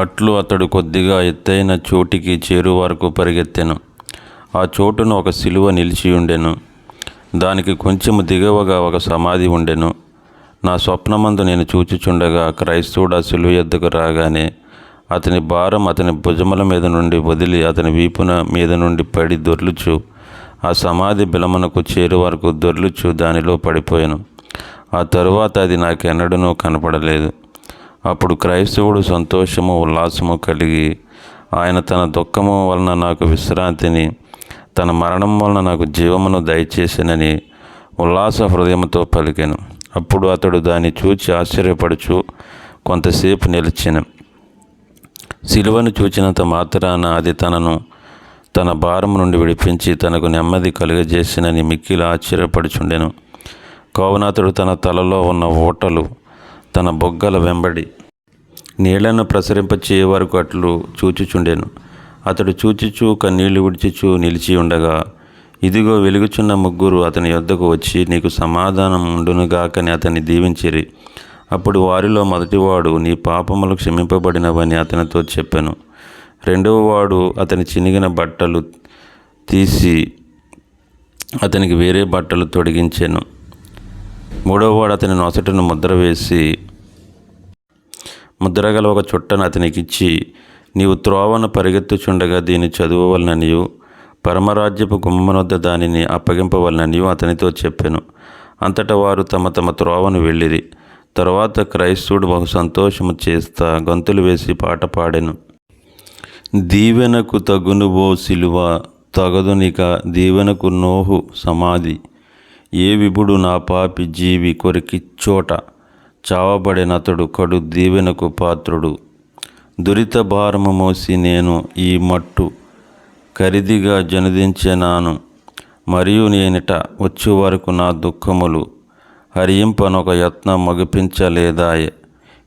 అట్లు అతడు కొద్దిగా ఎత్తైన చోటికి చేరు వరకు పరిగెత్తెను. ఆ చోటున ఒక సిలువ నిలిచి ఉండెను. దానికి కొంచెం దిగవగా ఒక సమాధి ఉండెను. నా స్వప్నమందు నేను చూచిచుండగా క్రైస్తవుడు ఆ సిలువ ఎద్దకు రాగానే అతని భారం అతని భుజముల మీద నుండి వదిలి అతని వీపున మీద నుండి పడి దొర్లుచు ఆ సమాధి బిలమునకు చేరు వరకు దొర్లుచు దానిలో పడిపోయాను. ఆ తరువాత అది నాకెన్నడనూ కనపడలేదు. అప్పుడు క్రైస్తవుడు సంతోషము ఉల్లాసము కలిగి ఆయన తన దుఃఖము వలన నాకు విశ్రాంతిని తన మరణం వలన నాకు జీవమును దయచేసినని ఉల్లాస హృదయంతో పలికాను. అప్పుడు అతడు దాన్ని చూచి ఆశ్చర్యపడుచు కొంతసేపు నిలిచిన. సిలువను చూచినంత మాత్రాన అది తనను తన భారం నుండి విడిపించి తనకు నెమ్మది కలుగజేసినని మిక్కిలి ఆశ్చర్యపడుచుండెను. కావున అతడు తన తలలో ఉన్న ఓటలు తన బొగ్గల వెంబడి నీళ్ళను ప్రసరింపచేయ వరకు అట్లు చూచుచుండెను. అతడు చూచిచూ కన్నీళ్ళు విడిచుచూ నిలిచి ఉండగా ఇదిగో వెలుగుచున్న ముగ్గురు అతని యొద్దకు వచ్చి నీకు సమాధానం ఉండునుగాకని అతన్ని దీవించిరి. అప్పుడు వారిలో మొదటివాడు నీ పాపములు క్షమింపబడినవని అతనితో చెప్పాను. రెండవ వాడు అతని చినిగిన బట్టలు తీసి అతనికి వేరే బట్టలు తొడిగించాను. మూడవవాడు అతని నొసటను ముద్ర వేసి ముద్రగల ఒక చుట్టను అతనికిచ్చి నీవు త్రోవను పరిగెత్తుచుండగా దీన్ని చదువవలననియు పరమరాజ్యపు గుమ్మనొద్ద దానిని అప్పగింపవలననియు అతనితో చెప్పాను. అంతటా వారు తమ తమ త్రోవను వెళ్ళిరి. తరువాత క్రైస్తవుడు బహు సంతోషము చేస్తా గంతులు వేసి పాట పాడెను. దీవెనకు తగునువో సిలువ తగదునిక దీవెనకు నోహు సమాధి. ఏ విభుడు నా పాపి జీవి కొరికి చోట చావబడినతడు కడు దీవెనకు పాత్రుడు. దురిత భారము మోసి నేను ఈ మట్టు ఖరీదిగా జనదించెనాను. మరియు నేనిట వచ్చు వరకు నా దుఃఖములు హరింపనొక యత్నం మగిపించలేదాయే.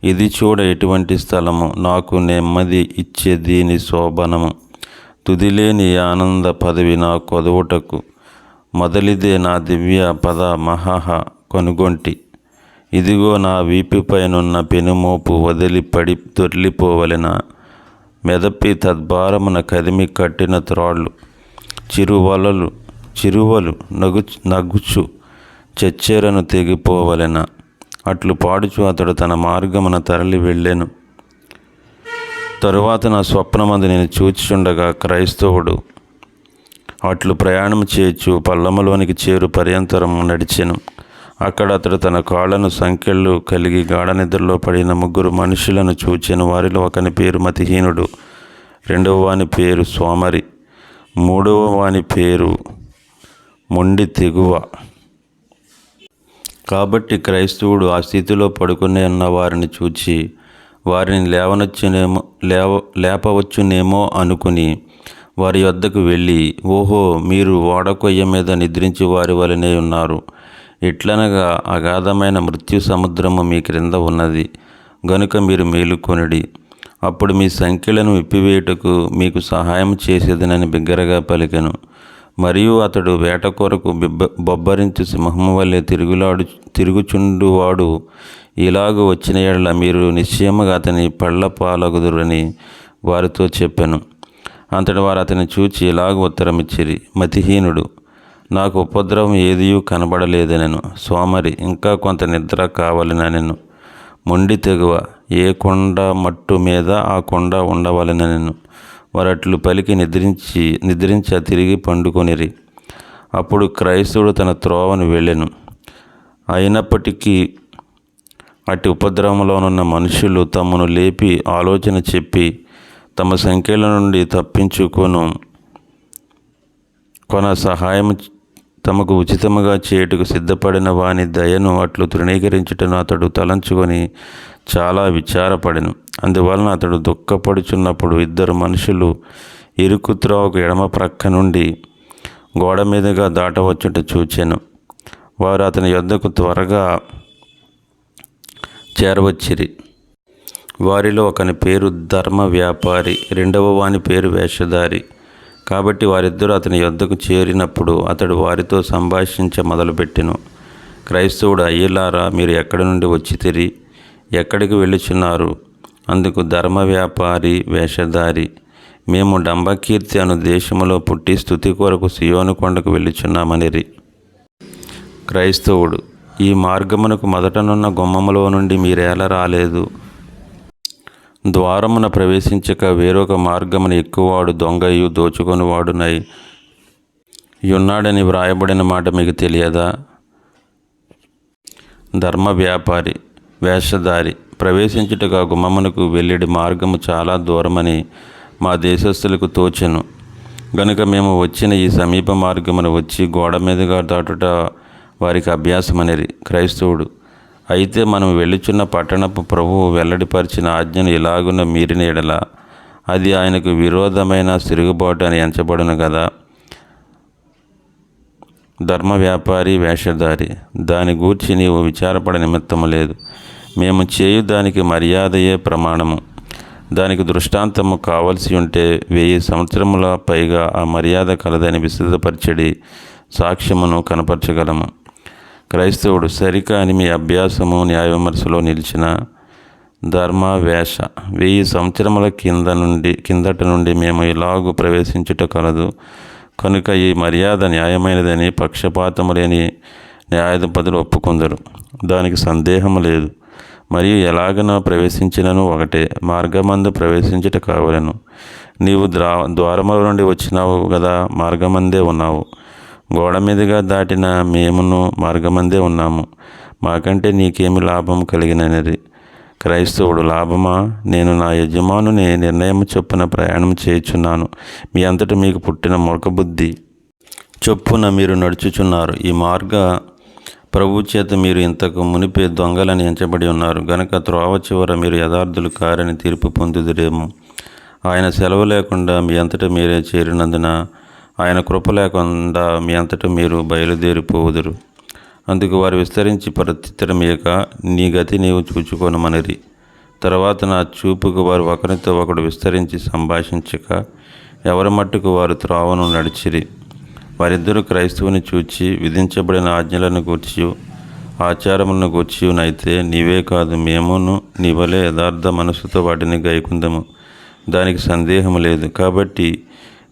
ఇది చూడ ఎటువంటి స్థలము? నాకు నెమ్మది ఇచ్చే దీని శోభనము. తుదిలేని ఆనంద పదవి నా కొదవుటకు. మొదలిదే నా దివ్య పద మహాహ కొనుగొంటి. ఇదిగో నా వీపుపైనున్న పెనుమోపు వదిలి పడి దొర్లిపోవలెన. మెదపి తద్భారమున కదిమి కట్టిన త్రాళ్ళు. చిరువలలు చిరువలు నగు నగుచు చెచ్చేరను తెగిపోవలెన. అట్లు పాడుచు అతడు తన మార్గమున తరలి వెళ్ళాను. తరువాత నా స్వప్నమందు నేను చూచుచుండగా క్రైస్తవుడు అట్లు ప్రయాణం చేయొచ్చు పల్లములోనికి చేరు పర్యంతరం నడిచెను. అక్కడ అతడు తన కాళ్ళను సంఖ్యలు కలిగి గాఢ నిద్రలో పడిన ముగ్గురు మనుషులను చూచిన. వారిలో ఒకని పేరు మతిహీనుడు రెండవ వాని పేరు సోమరి మూడవ వాని పేరు మొండి తెగువ. కాబట్టి క్రైస్తవుడు ఆ స్థితిలో పడుకునే ఉన్న వారిని చూచి వారిని లేవనొచ్చునేమో లేవ లేపవచ్చునేమో అనుకుని వారి వద్దకు వెళ్ళి ఓహో మీరు ఓడకొయ్య మీద నిద్రించి వారి వలనే ఉన్నారు. ఎట్లనగా అగాధమైన మృత్యు సముద్రము మీ క్రింద ఉన్నది. గనుక మీరు మేలుకొనిడి. అప్పుడు మీ సంఖ్యలను విప్పివేయుటకు మీకు సహాయం చేసేదనని బిగ్గరగా పలికెను. మరియు అతడు వేట కొరకు బిబ్బ బొబ్బరించు సింహము వల్లే తిరుగులాడు తిరుగుచుండువాడు. ఇలాగ వచ్చిన ఎడల మీరు నిశ్చయముగా అతని పళ్ళ పాలగుదురని వారితో చెప్పాను. అంతటి వారు అతని చూచి ఇలాగ ఉత్తరమిచ్చిరి. మతిహీనుడు. నాకు ఉపద్రవం ఏదియూ కనబడలేదనెను. సోమరి ఇంకా కొంత నిద్ర కావాలనెను మొండి తెగువ ఏ కొండ మట్టు మీద ఆ కొండ ఉండవలనెను వరట్లు పలికి నిద్రించి నిద్రించ తిరిగి పండుకొనిరి. అప్పుడు క్రైస్తవుడు తన త్రోవను వెళ్ళెను. అయినప్పటికీ అటు ఉపద్రవంలోనున్న మనుషులు తమను లేపి ఆలోచన చెప్పి తమ సంఖ్యల నుండి తప్పించుకొను కొన సహాయం తమకు ఉచితముగా చేయుటకు సిద్ధపడిన వాని దయను అట్లు తృణీకరించుటను అతడు తలంచుకొని చాలా విచారపడెను. అందువలన అతడు దుఃఖపడుచున్నప్పుడు ఇద్దరు మనుషులు ఇరుకు త్రోవకు ఎడమ ప్రక్క నుండి గోడ మీదుగా దాటవచ్చుట చూచాను. వారు అతని యొద్దకు త్వరగా చేరవచ్చిరి. వారిలో ఒకని పేరు ధర్మ వ్యాపారి రెండవ వాని పేరు వేషధారి. కాబట్టి వారిద్దరూ అతని యొద్దకు చేరినప్పుడు అతడు వారితో సంభాషించ మొదలుపెట్టెను. క్రైస్తవుడు అయ్యలారా మీరు ఎక్కడి నుండి వచ్చి తిరిగి ఎక్కడికి వెళ్ళుచున్నారు? అందుకు ధర్మ వ్యాపారి వేషధారి మేము డంబకీర్తి అను దేశములో పుట్టి స్థుతి కొరకు సియోను కొండకు వెళ్ళుచున్నామనిరి క్రైస్తవుడు ఈ మార్గమునకు మొదటనున్న గుమ్మములో నుండి మీరేలా రాలేదు? ద్వారమున ప్రవేశించక వేరొక మార్గమున ఎక్కువవాడు దొంగయు దోచుకొనివాడునై యున్నాడని వ్రాయబడిన మాట మీకు తెలియదా? ధర్మ వ్యాపారి వేషధారి ప్రవేశించుటగా గుమ్మమునకు వెళ్ళిడి మార్గము చాలా దూరమని మా దేశస్థులకు తోచెను. గనుక మేము వచ్చిన ఈ సమీప మార్గమున వచ్చి గోడ మీదుగా దాటుట వారికి అభ్యాసమనేది క్రైస్తవుడు అయితే మనం వెళ్ళుచున్న పట్టణపు ప్రభువు వెల్లడిపరిచిన ఆజ్ఞను ఇలాగున మీరిన ఎడల అది ఆయనకు విరోధమైన సిరుగుబాటు అని ఎంచబడును కదా ధర్మ వ్యాపారి వేషధారి దాని గూర్చి నీవు విచారపడ నిమిత్తము లేదు. మేము చేయు దానికి మర్యాదయే ప్రమాణము. దానికి దృష్టాంతము కావలసి ఉంటే వెయ్యి సంవత్సరముల పైగా ఆ మర్యాద కలదని విశదపరచడి సాక్ష్యమును కనపరచగలము. క్రైస్తవుడు సరికాని మీ అభ్యాసము న్యాయ విమర్శలో నిలిచిన ధర్మ వేష వెయ్యి సంవత్సరముల కింద నుండి కిందట నుండి మేము ఇలాగు ప్రవేశించుట కలదు. కనుక ఈ మర్యాద న్యాయమైనదని పక్షపాతము లేని న్యాయాధిపతులు ఒప్పుకుందరు. దానికి సందేహము లేదు. మరియు ఎలాగన ప్రవేశించినను ఒకటే మార్గమందు ప్రవేశించుట కావలను. నీవు ద్రా ద్వారముల నుండి వచ్చినావు కదా మార్గమందే ఉన్నావు. గోడ మీదుగా దాటిన మేమును మార్గమందే ఉన్నాము. మాకంటే నీకేమి లాభం కలిగినది క్రైస్తవుడు లాభమా? నేను నా యజమానుని నిర్ణయం చొప్పున ప్రయాణం చేయుచున్నాను. మీ అంతటి మీకు పుట్టిన మూర్ఖబుద్ధి చొప్పున మీరు నడుచుచున్నారు. ఈ మార్గ ప్రభు చేత మీరు ఇంతకు మునిపే దొంగలని ఎంచబడి ఉన్నారు. గనక త్రోవ చివర మీరు యథార్థులు కారని తీర్పు పొందుదురేమో. ఆయన సెలవు లేకుండా మీ అంతటా మీరే చేరినందున ఆయన కృప లేకుండా మీ అంతటా మీరు బయలుదేరిపోవుదురు అందుకు వారు విస్తరించి ప్రత్యుత్తరమీయక నీ గతి నీవు చూచుకొనమనిరి. తర్వాత నా చూపుకు వారు ఒకరితో ఒకడు విస్తరించి సంభాషించక ఎవరి మట్టుకు వారు త్రావను నడిచిరి. వారిద్దరూ క్రైస్తవుని చూచి విధించబడిన ఆజ్ఞలను గూర్చి ఆచారములను గూర్చినైతే నీవే కాదు మేమును నీవలే యథార్థ మనసుతో వాటిని గైకుందము. దానికి సందేహము లేదు. కాబట్టి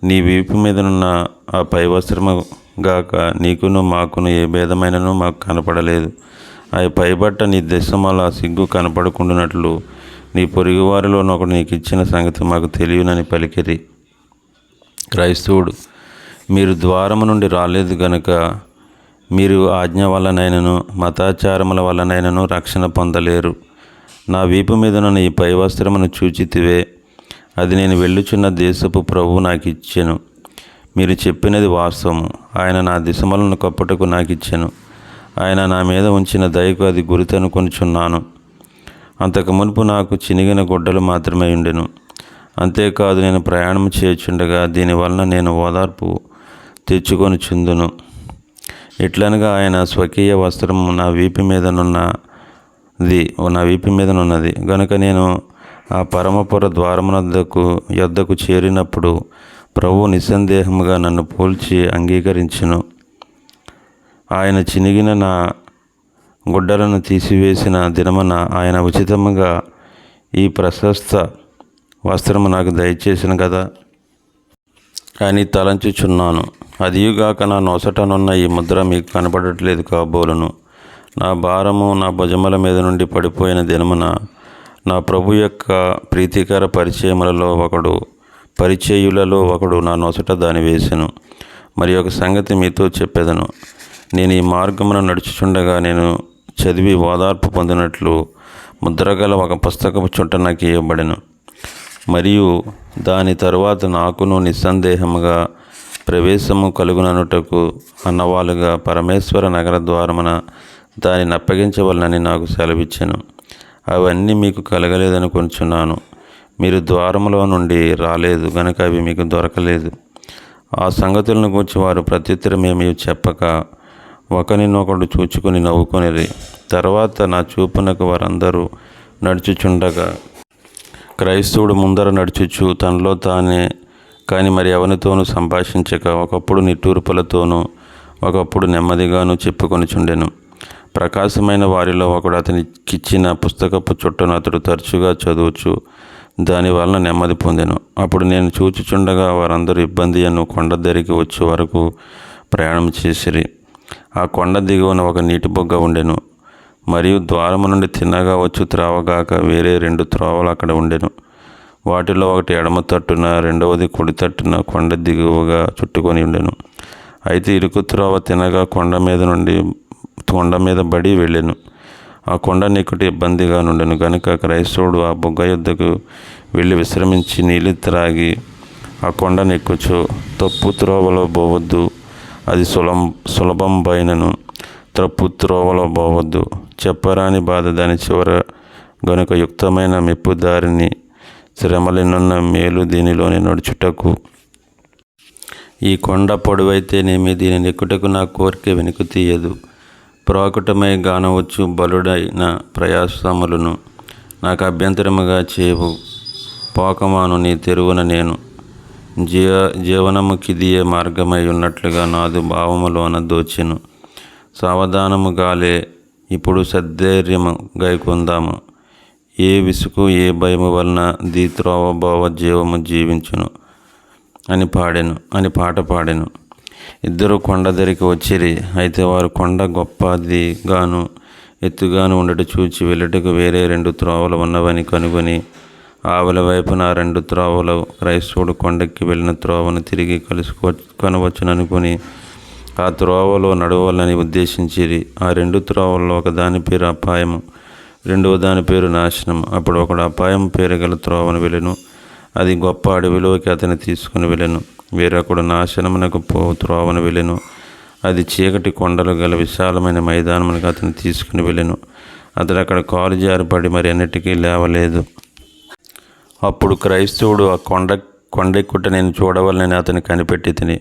నీ వీపు మీదనున్న ఆ పై వస్త్రము గాక నీకును మాకును ఏ భేదమైనను మాకు కనపడలేదు. ఆ పైబట్ట నీ దశమల సిగ్గు కనపడకుండానట్లు నీ పొరుగువారిలోనొకడు నీకు ఇచ్చిన సంగతి మాకు తెలియనని పలికిరి. క్రైస్తవుడు మీరు ద్వారము నుండి రాలేదు గనుక మీరు ఆజ్ఞ వల్లనైనను మతాచారముల వల్లనైనను రక్షణ పొందలేరు. నా వీపు మీదనున్న ఈ పై వస్త్రమును చూచితివే. అది నేను వెళ్ళుచున్న దేశపు ప్రభువు నాకు ఇచ్చెను మీరు చెప్పినది వాస్తవము. ఆయన నా దిశమలను కప్పుటకు నాకు ఇచ్చెను ఆయన నా మీద ఉంచిన దయకు అది గురితనుకొనుచున్నాను. అంతకు మునుపు నాకు చినిగిన గుడ్డలు మాత్రమే ఉండెను. అంతేకాదు నేను ప్రయాణం చేయుచుండగా దీనివలన నేను ఓదార్పు తెచ్చుకొని చుందును. ఇట్లనగా ఆయన స్వకీయ వస్త్రం నా వీపు మీదనున్నది నా వీపు మీదనున్నది. గనుక నేను ఆ పరమపుర ద్వారమునద్దకు యొద్దకు చేరినప్పుడు ప్రభు నిస్సందేహముగా నన్ను పోల్చి అంగీకరించును. ఆయన చినిగిన నా గుడ్డలను తీసివేసిన దినమున ఆయన ఉచితముగా ఈ ప్రశస్త వస్త్రము నాకు దయచేసిన కదా అని తలంచుచున్నాను. అదియుగాక నా నొసటనున్న ఈ ముద్ర మీకు కనపడట్లేదు కాబోలును. నా భారము నా భుజముల మీద నుండి పడిపోయిన దినమున నా ప్రభు యొక్క ప్రీతికర పరిచయములలో ఒకడు పరిచయులలో ఒకడు నా నొసట దాని వేసెను. మరి ఒక సంగతి మీతో చెప్పేదను. నేను ఈ మార్గమును నడుచుచుండగా నేను చదివి ఓదార్పు పొందినట్లు ముద్రగల ఒక పుస్తకపు చుట్ట నాకు ఇవ్వబడెను మరియు దాని తరువాత నాకును నిస్సందేహముగా ప్రవేశము కలుగుననుటకు అన్నవాలుగా పరమేశ్వర నగర ద్వారమున దానిని అప్పగించవలనని నాకు సెలవిచ్చాను. అవన్నీ మీకు కలగలేదని కొంచున్నాను. మీరు ద్వారములో నుండి రాలేదు గనుక అవి మీకు దొరకలేదు. ఆ సంగతులను గురించి వారు ప్రత్యుత్తరమేమి చెప్పక ఒకరినొకడు చూచుకొని నవ్వుకొనిరి. తర్వాత నా చూపునకు వారందరూ నడుచుచుండగా క్రైస్తవుడు ముందర నడుచుచు తనలో తానే కానీ మరి ఎవరితోనూ సంభాషించక ఒకప్పుడు నిట్టూర్పులతోనూ ఒకప్పుడు నెమ్మదిగాను చెప్పుకొనిచుండెను. ప్రకాశమైన వారిలో ఒకడు అతనికిచ్చిన పుస్తకపు చుట్టను అతడు తరచుగా చదువుచు దాని వలన నెమ్మది పొందెను. అప్పుడు నేను చూచుచుండగా వారందరూ ఇబ్బంది అను కొండ దగ్గరికి వచ్చే వరకు ప్రయాణం చేసిరి. ఆ కొండ దిగువన ఒక నీటి బొగ్గ ఉండెను. మరియు ద్వారము నుండి తిన్నగా వచ్చు త్రావగాక వేరే రెండు త్రోవలు అక్కడ ఉండెను. వాటిలో ఒకటి ఎడమ తట్టున రెండవది కుడి తట్టున కొండ దిగువగా చుట్టుకొని ఉండెను. అయితే ఇరుకు త్రోవ తినగా కొండ మీద నుండి కొండ మీద బడి వెళ్ళెను. ఆ కొండ నీకుటి ఇబ్బందిగా నుండెను. కనుక క్రైస్తవుడు ఆ బొగ్గ యుద్ధకు వెళ్ళి విశ్రమించి నీళ్ళు త్రాగి ఆ కొండ నెక్కుచు తప్పు త్రోవలో పోవద్దు. అది సులం సులభం పైనను తప్పు త్రోవలో పోవద్దు. చెప్పరాని బాధ దాని చివర గనుక యుక్తమైన మెప్పు దారిని శ్రమలనున్న మేలు దీనిలోని నడుచుటకు. ఈ కొండ పొడవైతేనేమి దీనిని నెక్కుటకు నా కోరిక వెనుక తీయదు. ప్రాకుటమై గానవచ్చు బలుడైన ప్రయాసములను. నాకు అభ్యంతరముగా చేయవు పోకమాను నీ తెరువున నేను. జీవ జీవనముకిదియే మార్గమై ఉన్నట్లుగా నాదు భావములోన దోచెను. సావధానము గాలే ఇప్పుడు సద్ధైర్యము గైకొందాము. ఏ విసుగు ఏ భయము వలన దీత్రోవభావ జీవము జీవించును. అని పాడాను అని పాట పాడాను. ఇద్దరు కొండ దగ్గరికి వచ్చిరి. అయితే వారు కొండ గొప్పది గాను ఎత్తుగాను ఉండట చూచి వెళ్ళటకు వేరే రెండు త్రోవలు ఉన్నవని కనుగొని ఆవుల వైపున ఆ రెండు త్రోవలు క్రైస్తవుడు కొండకి వెళ్ళిన త్రోవను తిరిగి కలుసుకో కనవచ్చుననుకుని ఆ త్రోవలో నడవాలని ఉద్దేశించిరి. ఆ రెండు త్రోవల్లో ఒక దాని పేరు అపాయము రెండవ దాని పేరు నాశనం. అప్పుడు ఒకడు అపాయం పేరు గల త్రోవను వెళ్ళెను. అది గొప్ప అడవిలోకి అతని తీసుకుని వెళ్ళెను. వేరొకడు నాశనమునకు పో త్రోవను వెళ్ళెను. అది చీకటి కొండలు గల విశాలమైన మైదానమునకు అతను తీసుకుని వెళ్ళెను. అతడు అక్కడ కాలు జారిపడి మరి అన్నిటికీ లేవలేదు. అప్పుడు క్రైస్తవుడు ఆ కొండ కొండెక్కుట నేను చూడవలనని అతని కనిపెట్టి తిని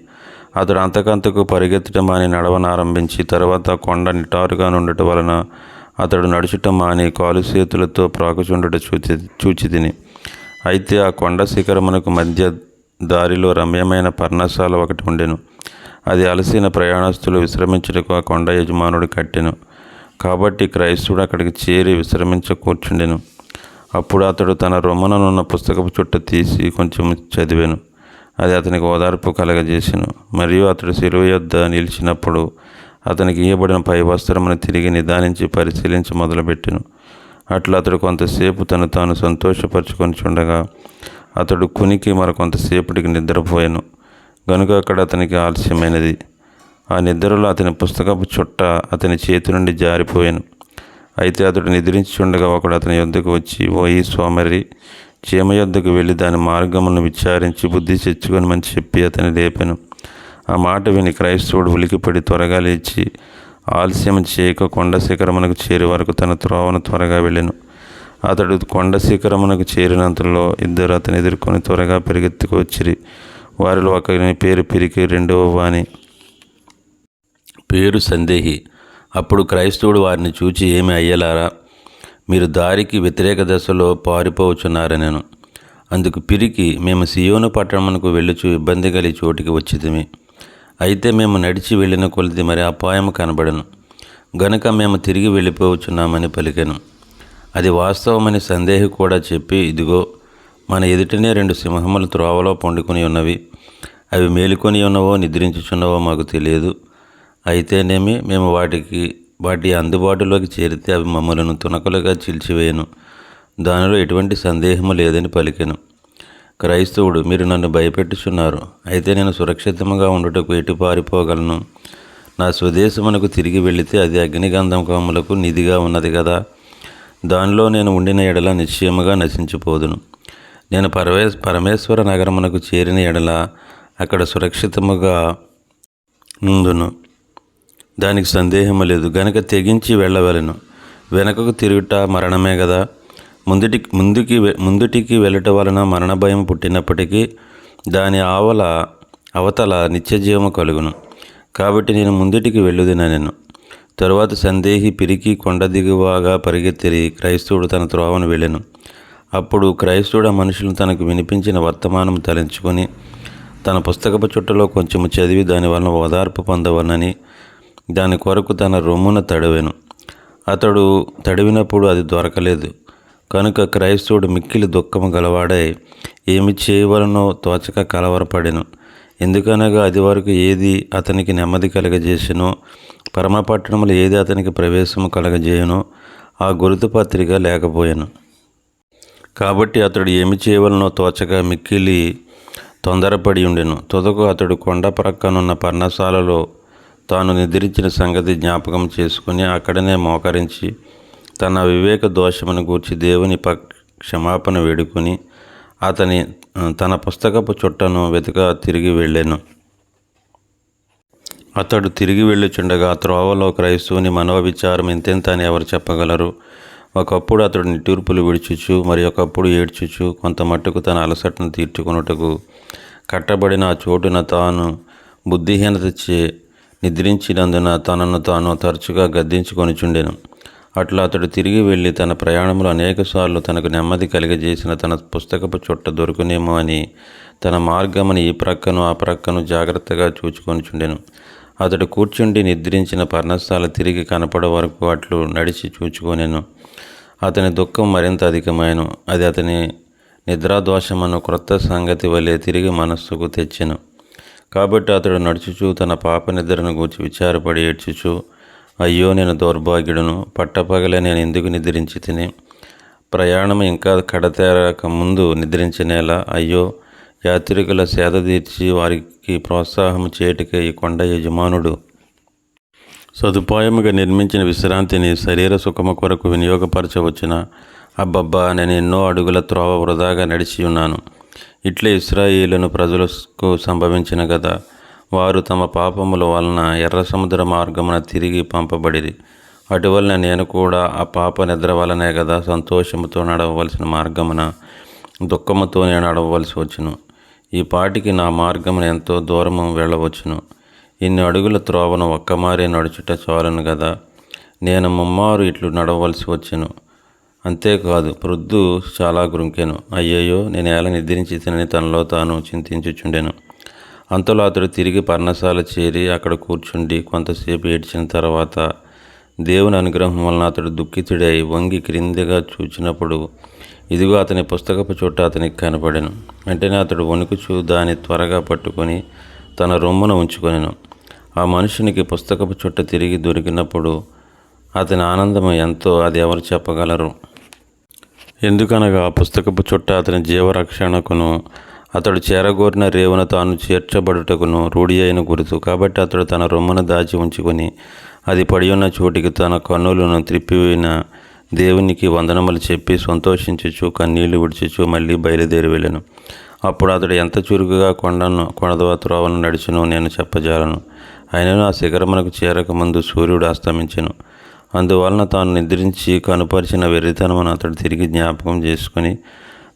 అతడు అంతకంతకు పరిగెత్తడం మాని నడవనారంభించి తర్వాత కొండ నిటారుగా ఉండటం వలన అతడు నడుచుటం మాని కాలు చేతులతో ప్రాకుచుండట చూచి చూచి తిని అయితే ఆ కొండ శిఖరమునకు మధ్య దారిలో రమ్యమైన పర్ణశాల ఒకటి ఉండెను. అది అలసిన ప్రయాణస్తులు విశ్రమించుటకు ఆ కొండ యజమానుడు కట్టెను. కాబట్టి క్రైస్తుడు అక్కడికి చేరి విశ్రమించ కూర్చుండెను. అప్పుడు అతడు తన రొమ్మననున్న పుస్తకపు చుట్ట తీసి కొంచెం చదివాను. అది అతనికి ఓదార్పు కలగజేసెను. మరియు అతడు శిలువ యొద్ద నిలిచినప్పుడు అతనికి ఇయ్యబడిన పై వస్త్రమును తిరిగి నిదానించి పరిశీలించి మొదలుపెట్టెను. అట్లా అతడు కొంతసేపు తను తాను సంతోషపరుచుకొని చుండగా అతడు కునికి మరికొంతసేపటికి నిద్రపోయాను. గనుక అక్కడ అతనికి ఆలస్యమైనది. ఆ నిద్రలో అతని పుస్తకపు చుట్ట అతని చేతి నుండి జారిపోయాను. అయితే అతడు నిద్రించుండగా ఒకడు అతని యొద్దకు వచ్చి ఓయి ఈ సోమరి చీమ యొద్దకు వెళ్ళి దాని మార్గమును విచారించి బుద్ధి తెచ్చుకొని మని చెప్పి అతని లేపాను. ఆ మాట విని క్రైస్తవుడు ఉలికిపడి త్వరగా లేచి ఆలస్యం చేయక కొండ శిఖరమునకు చేరే వరకు తన త్రోవను త్వరగా వెళ్ళాను. అతడు కొండ శిఖరమునకు చేరినంతలో ఇద్దరు అతను ఎదుర్కొని త్వరగా పరిగెత్తుకు వచ్చిరి. వారిలో ఒకరిని పేరు పిరికి రెండవ వాణి. పేరు సందేహి. అప్పుడు క్రైస్తవుడు వారిని చూచి ఏమి అయ్యలారా? మీరు దారికి వ్యతిరేక దశలో పారిపోవచ్చున్నారనెను. అందుకు పిరికి మేము సియోను పట్టణమునకు వెళ్ళుచు ఇబ్బంది కలిగి చోటికి వచ్చితిమి. అయితే మేము నడిచి వెళ్ళిన కొలది మరి అపాయం కనబడను. గనుక మేము తిరిగి వెళ్ళిపోవచ్చున్నామని పలికాను. అది వాస్తవమని సందేహి కూడా చెప్పి ఇదిగో మన ఎదుటనే రెండు సింహములు త్రోవలో పండుకొని ఉన్నవి. అవి మేలుకొని ఉన్నవో నిద్రించుచున్నవో మాకు తెలియదు. అయితేనేమి మేము వాటికి వాటి అందుబాటులోకి చేరితే అవి మమ్మలను తునకలుగా చీల్చివేయను. దానిలో ఎటువంటి సందేహము లేదని పలికెను. క్రైస్తవుడు మీరు నన్ను భయపెట్టుచున్నారు. అయితే నేను సురక్షితంగా ఉండుటకు ఎటు పారిపోగలను? నా స్వదేశమునకు తిరిగి వెళితే అది అగ్నిగంధం కమ్ములకు నిధిగా ఉన్నది కదా? దానిలో నేను ఉండిన ఎడల నిశ్చయముగా నశించిపోదును. నేను పరమే పరమేశ్వర నగరమునకు చేరిన ఎడల అక్కడ సురక్షితముగా నుందును దానికి సందేహము లేదు. గనక తెగించి వెళ్ళవలను. వెనకకు తిరుగుట మరణమే కదా ముందుటి ముందుకి వె- ముందుటికి వెళ్ళట వలన మరణ భయం పుట్టినప్పటికీ దాని ఆవల అవతల నిత్యజీవము కలుగును. కాబట్టి నేను ముందుటికి వెళ్ళుదిన నేను తరువాత సందేహి పిరికి కొండ దిగువగా పరిగెత్తిరి క్రైస్తవుడు తన త్రోవను వెళ్ళెను. అప్పుడు క్రైస్తవుడు ఆ మనుషులు తనకు వినిపించిన వర్తమానం తలంచుకొని తన పుస్తకపు చుట్టలో కొంచెము చదివి దాని వలన ఓదార్పు పొందవనని దాని కొరకు తన రొమ్మున తడవెను. అతడు తడివినప్పుడు అది దొరకలేదు. కనుక క్రైస్తవుడు మిక్కిలి దుఃఖము గలవాడై ఏమి చేయవలనో తోచక కలవరపడెను. ఎందుకనగా అది వరకు ఏది అతనికి నెమ్మది కలగజేసినో పరమపట్టణములు ఏది అతనికి ప్రవేశము కలగజేయనో ఆ గురుతు పత్రిక లేకపోయాను. కాబట్టి అతడు ఏమి చేయవలనో తోచక మిక్కిలి తొందరపడి ఉండెను. తుదకు అతడు కొండ ప్రక్కనున్న పర్ణశాలలో తాను నిద్రించిన సంగతి జ్ఞాపకం చేసుకుని అక్కడనే మోకరించి తన వివేక దోషమును గూర్చి దేవుని ప క్షమాపణ వేడుకొని అతని తన పుస్తకపు చుట్టను వెతుక తిరిగి వెళ్ళాను. అతడు తిరిగి వెళ్ళుచుండగా త్రోవలో క్రైస్తవుని మనోవిచారం ఇంతెంత అని ఎవరు చెప్పగలరు? ఒకప్పుడు అతడు నిట్టూర్పులు విడిచుచు మరి ఒకప్పుడు ఏడ్చుచు కొంత మట్టుకు తన అలసటను తీర్చుకొనుటకు కట్టబడిన ఆ చోటున తాను బుద్ధిహీనత చే నిద్రించినందున తనను తాను తరచుగా గద్దించుకొనిచుండెను. అట్లా అతడు తిరిగి వెళ్ళి తన ప్రయాణంలో అనేకసార్లు తనకు నెమ్మది కలిగజేసిన తన పుస్తకపు చుట్ట దొరుకునేమో అని తన మార్గమని ఈ ప్రక్కను ఆ ప్రక్కను జాగ్రత్తగా చూచుకొనిచుండెను. అతడు కూర్చుండి నిద్రించిన పర్ణశాల తిరిగి కనపడ వరకు అట్లు నడిచి చూచుకొనెను. అతని దుఃఖం మరింత అధికమాయను అది అతని నిద్రాదోషమను క్రొత్త సంగతి వలె తిరిగి మనస్సుకు తెచ్చెను. కాబట్టి అతడు నడుచుచూ తన పాప నిద్రను గూర్చి విచారపడి ఏడ్చుచు అయ్యో నేను దౌర్భాగ్యుడును. పట్టపగలే నేను ఎందుకు నిద్రించి తిని? ప్రయాణం ఇంకా కడతేరక ముందు నిద్రించినేలా అయ్యో యాత్రికుల సేద తీర్చి వారికి ప్రోత్సాహం చేయటికే ఈ కొండ యజమానుడు సదుపాయముగా నిర్మించిన విశ్రాంతిని శరీర సుఖము కొరకు వినియోగపరచవచ్చున. అబ్బబ్బా నేను ఎన్నో అడుగుల త్రోవ వృధాగా నడిచి ఉన్నాను. ఇట్లే ఇస్రాయిలను ప్రజలకు సంభవించిన కదా వారు తమ పాపముల వలన ఎర్ర సముద్ర మార్గమున తిరిగి పంపబడిరి. అటువలన నేను కూడా ఆ పాప నిద్ర వలనే కదా సంతోషముతో నడవవలసిన మార్గమున దుఃఖముతో నేను నడవవలసి వచ్చును. ఈ పాటికి నా మార్గం ఎంతో దూరము వెళ్ళవచ్చును. ఇన్ని అడుగుల త్రోవను ఒక్కమారే నడుచుట చాలను కదా నేను ముమ్మారు ఇట్లు నడవలసి వచ్చాను. అంతేకాదు ప్రొద్దు చాలా గురుంకెను. అయ్యయ్యో నేను ఎలా నిద్రించి తినని తనలో తాను చింతించుచుండెను. అంతలో అతడు తిరిగి పర్ణశాల చేరి అక్కడ కూర్చుండి కొంతసేపు ఏడ్చిన తర్వాత దేవుని అనుగ్రహం వలన అతడు దుఃఖితుడై వంగి క్రిందిగా చూచినప్పుడు ఇదిగో అతని పుస్తకపు చుట్ట అతనికి కనపడెను. వెంటనే అతడు వణుకుచూ దాన్ని త్వరగా పట్టుకొని తన రొమ్మున ఉంచుకొనెను. ఆ మనుషునికి పుస్తకపు చుట్ట తిరిగి దొరికినప్పుడు అతని ఆనందం ఎంతో అది ఎవరు చెప్పగలరు? ఎందుకనగా ఆ పుస్తకపు చుట్ట అతని జీవరక్షణకును అతడు చేరగోరిన రేవున తాను చేర్చబడుటకును రూఢి అయిన గుర్తు. కాబట్టి అతడు తన రొమ్మున దాచి ఉంచుకొని అది పడి ఉన్న చోటికి తన కన్నులను త్రిప్పివేయిన దేవునికి వందనములు చెప్పి సంతోషించచ్చు కన్నీళ్ళు విడిచుచు మళ్ళీ బయలుదేరి వెళ్ళాను. అప్పుడు అతడు ఎంత చురుకుగా కొండను కొండదవ త్రోవను నడిచను నేను చెప్పజాలను. అయినను ఆ శిఖరమునకు చేరక ముందు సూర్యుడు అస్తమించను. అందువలన తాను నిద్రించి కనుపరిచిన వెర్రితనమును అతడు తిరిగి జ్ఞాపకం చేసుకుని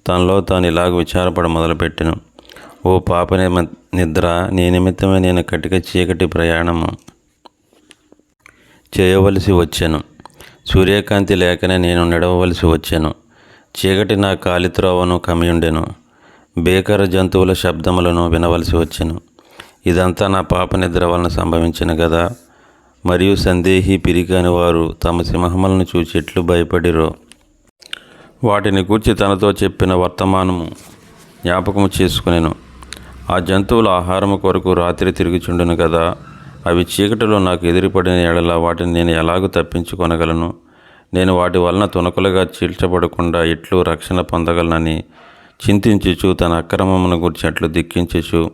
తనలో తాను ఇలాగ విచారపడ మొదలుపెట్టెను. ఓ పాప నిద్ర నీ నిమిత్తమే నేను కటిక చీకటి ప్రయాణము చేయవలసి వచ్చాను. సూర్యకాంతి లేకనే నేను నడవవలసి వచ్చాను. చీకటి నా కాలిత్రోవను కమియుండెను బేకర జంతువుల శబ్దములను వినవలసి వచ్చెను. ఇదంతా నా పాప నిద్ర వలన సంభవించిన కదా మరియు సందేహి పిరికాని వారు తమ సింహములను చూచి ఎట్లు భయపడిరో. వాటిని గూర్చి తనతో చెప్పిన వర్తమానము జ్ఞాపకము చేసుకునేను. ఆ జంతువుల ఆహారము కొరకు రాత్రి తిరుగుచుండును కదా అవి చీకటిలో నాకు ఎదురుపడిన ఎడల వాటిని నేను ఎలాగూ తప్పించుకొనగలను? నేను వాటి వలన తునకలుగా చీల్చబడకుండా ఇట్లు రక్షణ పొందగలనని చింతించుచు తన అక్రమమును గురించి అట్లు దిక్కించుచు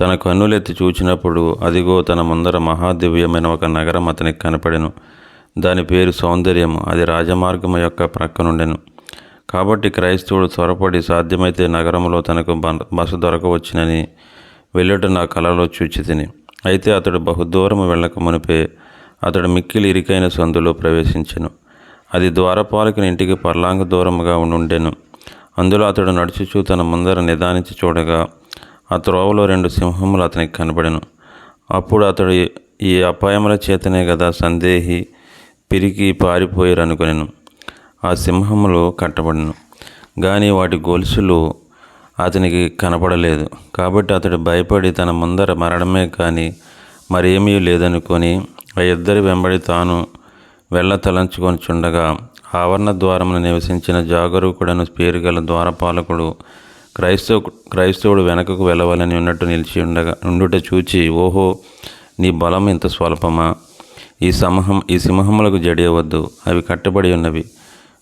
తన కన్నులెత్తి చూచినప్పుడు అదిగో తన ముందర మహాదివ్యమైన ఒక నగరం అతనికి కనపడెను. దాని పేరు సౌందర్యము అది రాజమార్గము యొక్క ప్రక్కనుండెను. కాబట్టి క్రైస్తవుడు త్వరపడి సాధ్యమైతే నగరంలో తనకు బ- బస దొరకవచ్చునని వెళ్ళుట నా కలలో చూచి తిని అయితే అతడు బహుదూరము వెళ్ళక మునిపే అతడు మిక్కిలి ఇరికైన సందులో ప్రవేశించెను. అది ద్వారపాలకుని ఇంటికి పర్లాంగ దూరముగా ఉండుండెను. అందులో అతడు నడుచుచూ తన ముందర నిదానించి చూడగా ఆ త్రోవలో రెండు సింహములు అతనికి కనబడెను. అప్పుడు అతడు ఈ అపాయముల చేతనే కదా సందేహి పిరికి పారిపోయారు ఆ సింహములు కట్టబడిను. కానీ వాటి గొలుసులు అతనికి కనపడలేదు. కాబట్టి అతడు భయపడి తన ముందర మరణమే కానీ మరేమీ లేదనుకొని ఆ ఇద్దరి వెంబడి తాను వెళ్ళ తలంచుకొనిచుండగా ఆవరణ ద్వారమును నివసించిన జాగరూకుడను పేరు గల ద్వారపాలకుడు క్రైస్తవ క్రైస్తవుడు వెనకకు వెళ్ళవాలని ఉన్నట్టు నిలిచి ఉండగా ఉండుట చూచి ఓహో నీ బలం ఇంత స్వల్పమా? ఈ సమహం ఈ సింహములకు జడియవద్దు అవి కట్టబడి ఉన్నవి.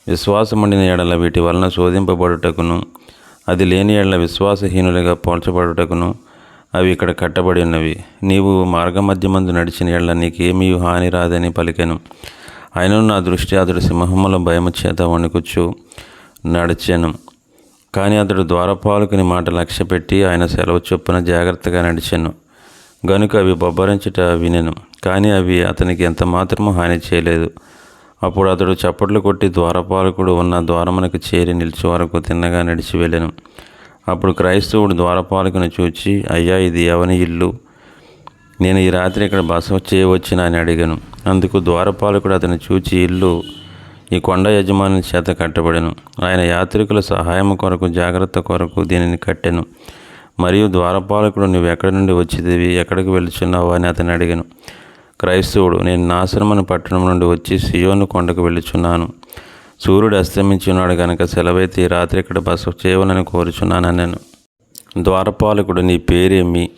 విశ్వాసముండిన ఎడల వీటి వలన శోధింపబడుటకును అది లేని ఎడల విశ్వాసహీనులుగా పోల్చబడుటకును అవి ఇక్కడ కట్టబడి ఉన్నవి. నీవు మార్గమధ్యమందు నడిచిన ఎడల నీకేమీ హాని రాదని పలికెను. అయిన నా దృష్టి అతడు సింహముల భయము చేత వణుకుచ్చు నడిచాను. కానీ అతడు ద్వారపాలకుని మాట లక్ష్య పెట్టి ఆయన సెలవు చొప్పున జాగ్రత్తగా నడిచాను. గనుక అవి బొబ్బరించుట వినెను. కానీ అవి అతనికి ఎంత మాత్రమూ హాని చేయలేదు. అప్పుడు అతడు చప్పట్లు కొట్టి ద్వారపాలకుడు ఉన్న ద్వారమునకు చేరి నిలిచి వరకు తిన్నగా నడిచి వెళ్ళాను. అప్పుడు క్రైస్తవుడు ద్వారపాలకుని చూచి అయ్యా ఇది ఎవని ఇల్లు? నేను ఈ రాత్రి ఇక్కడ బస చేయవచ్చిన? అని అడిగాను. అందుకు ద్వారపాలకుడు అతను చూచి ఇల్లు ఈ కొండ యజమాని చేత కట్టబడెను. ఆయన యాత్రికుల సహాయం కొరకు జాగ్రత్త కొరకు దీనిని కట్టెను. మరియు ద్వారపాలకుడు నువ్వు ఎక్కడి నుండి వచ్చిదివి ఎక్కడికి వెళుచున్నావు? అని అతను అడిగాను. క్రైస్తవుడు నేను నాశనమని పట్టణం నుండి వచ్చి సియోను కొండకు వెళ్ళుచున్నాను. సూర్యుడు అస్తమించి ఉన్నాడు కనుక సెలవైతే రాత్రి ఇక్కడ బస చేయవనని కోరుచున్నాను అన్నాను ద్వారపాలకుడు నీ పేరేమి?